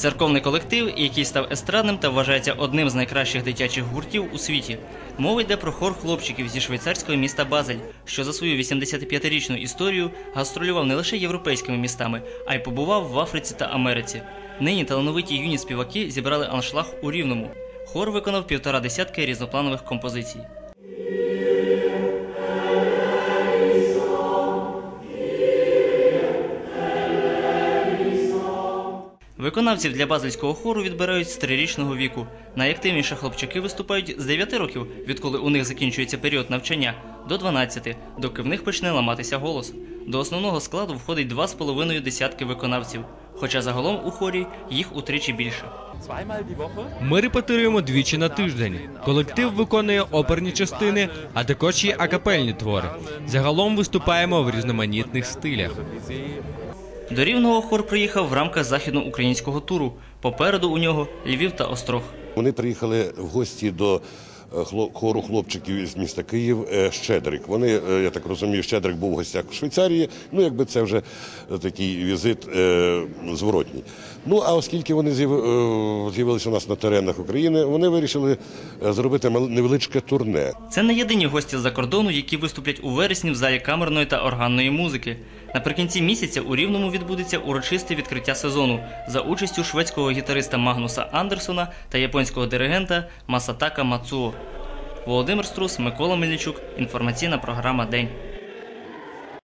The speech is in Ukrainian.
Церковний колектив, який став естрадним та вважається одним з найкращих дитячих гуртів у світі. Мова йде про хор хлопчиків зі швейцарського міста Базель, що за свою 85-річну історію гастролював не лише європейськими містами, а й побував в Африці та Америці. Нині талановиті юні співаки зібрали аншлаг у Рівному. Хор виконав півтора десятки різнопланових композицій. Виконавців для базельського хору відбирають з трирічного віку. Найактивніші хлопчаки виступають з 9 років, відколи у них закінчується період навчання, до 12, доки в них почне ламатися голос. До основного складу входить 2,5 десятки виконавців, хоча загалом у хорі їх утричі більше. Ми репетируємо двічі на тиждень. Колектив виконує оперні частини, а також є акапельні твори. Загалом виступаємо в різноманітних стилях. До Рівного хор приїхав в рамках західноукраїнського туру. Попереду у нього Львів та Острог. Вони приїхали в гості до хору хлопчиків з міста Київ е, Щедрик. Вони, е, я так розумію, Щедрик був в гостях у Швейцарії. Ну, якби це вже е, такий візит зворотній. Ну а оскільки вони з'явилися у нас на теренах України, вони вирішили зробити невеличке турне. Це не єдині гості з-за кордону, які виступлять у вересні в залі камерної та органної музики. Наприкінці місяця у Рівному відбудеться урочисте відкриття сезону за участю шведського гітариста Магнуса Андерсона та японського диригента Масатака Мацуо. Володимир Струс, Микола Мельничук. Інформаційна програма День.